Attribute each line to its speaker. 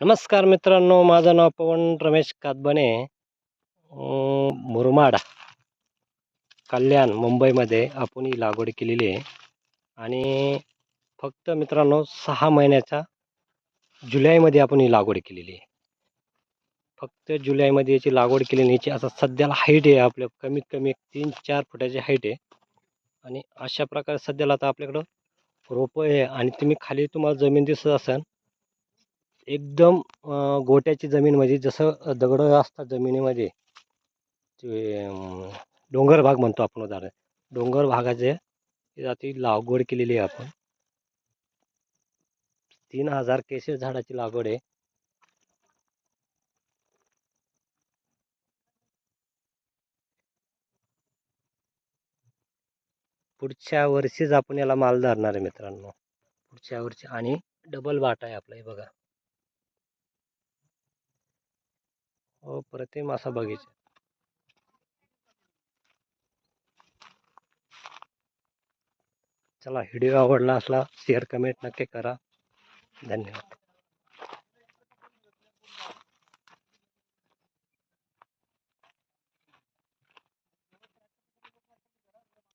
Speaker 1: नमस्कार मित्रांनो माझं नाव पवन रमेश कातबने. मुरमाड कल्याण मुंबईमध्ये आपण ही लागवड केलेली आहे. आणि फक्त मित्रांनो सहा महिन्याच्या जुलैमध्ये आपण ही लागवड केलेली आहे. फक्त जुलैमध्ये याची लागवड केलेली याची आता सध्याला हाईट आहे आपल्या कमीत कमी एक तीन चार फुटाची हाईट आहे. आणि अशा प्रकारे सध्याला आता आपल्याकडं रोपं आहे आणि तुम्ही खाली तुम्हाला जमीन दिसत असेल एकदम गोट्याची जमीन म्हणजे जसं दगडं असतात जमिनीमध्ये ते डोंगर भाग म्हणतो आपण उदाहरण. डोंगर भागाचे जाती लागवड केलेली आहे आपण. तीन हजार केसेस झाडाची लागवड आहे. पुढच्या वर्षीच आपण याला माल धरणार आहे मित्रांनो. पुढच्या वर्षी आणि डबल वाटा आहे आपला हे बघा. हो प्रतिम असा बगीचा. चला व्हिडिओ आवडला असला शेअर कमेंट नक्की करा. धन्यवाद.